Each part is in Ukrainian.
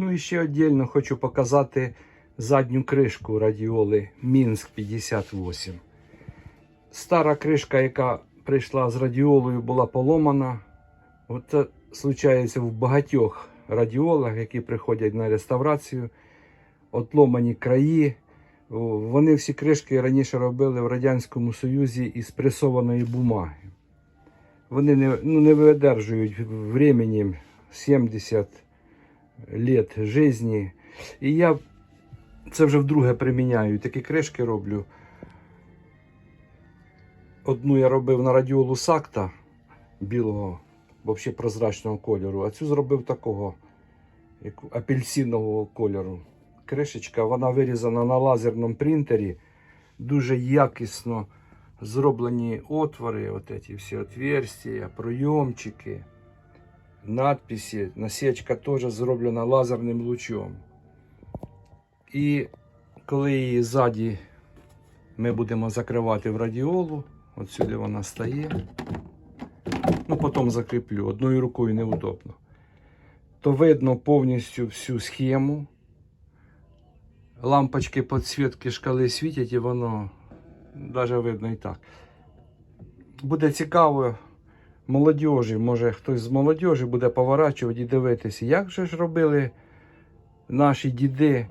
Ну і ще віддільно хочу показати задню кришку радіоли Мінськ 58. Стара кришка, яка прийшла з радіолою, була поломана. Оце случається в багатьох радіолах, які приходять на реставрацію. Отломані краї. Вони всі кришки раніше робили в Радянському Союзі із пресованої бумаги. Вони не, ну, не видержують времени 70 лет житті. І я це вже вдруге приміняю. Такі кришки роблю. Одну я робив на радіолу Сакта білого, взагалі прозрачного кольору, а цю зробив такого як апельсинового кольору. Кришечка, вона вирізана на лазерному принтері. Дуже якісно зроблені отвори, от ці всі отверстия, пройомчики, надписи. Насічка теж зроблена лазерним лучом. І коли її ззаді ми будемо закривати в радіолу, от сюди вона стає. Ну, потім закріплю, одною рукою неудобно. То видно повністю всю схему. Лампочки підсвітки шкали світять і воно навіть видно і так. Буде цікаво молодіжі, може хтось з молодіжі буде поворачувати і дивитися, як же ж робили наші діди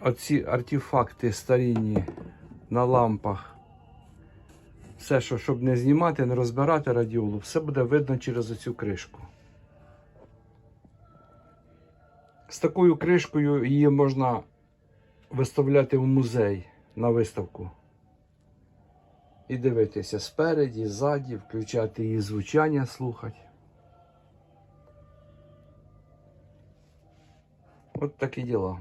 оці артефакти старінні на лампах. Все, що щоб не знімати, не розбирати радіолу, все буде видно через оцю кришку. З такою кришкою її можна виставляти в музей на виставку. І дивитися спереді, ззаді, включати її звучання, слухати. От такі діла.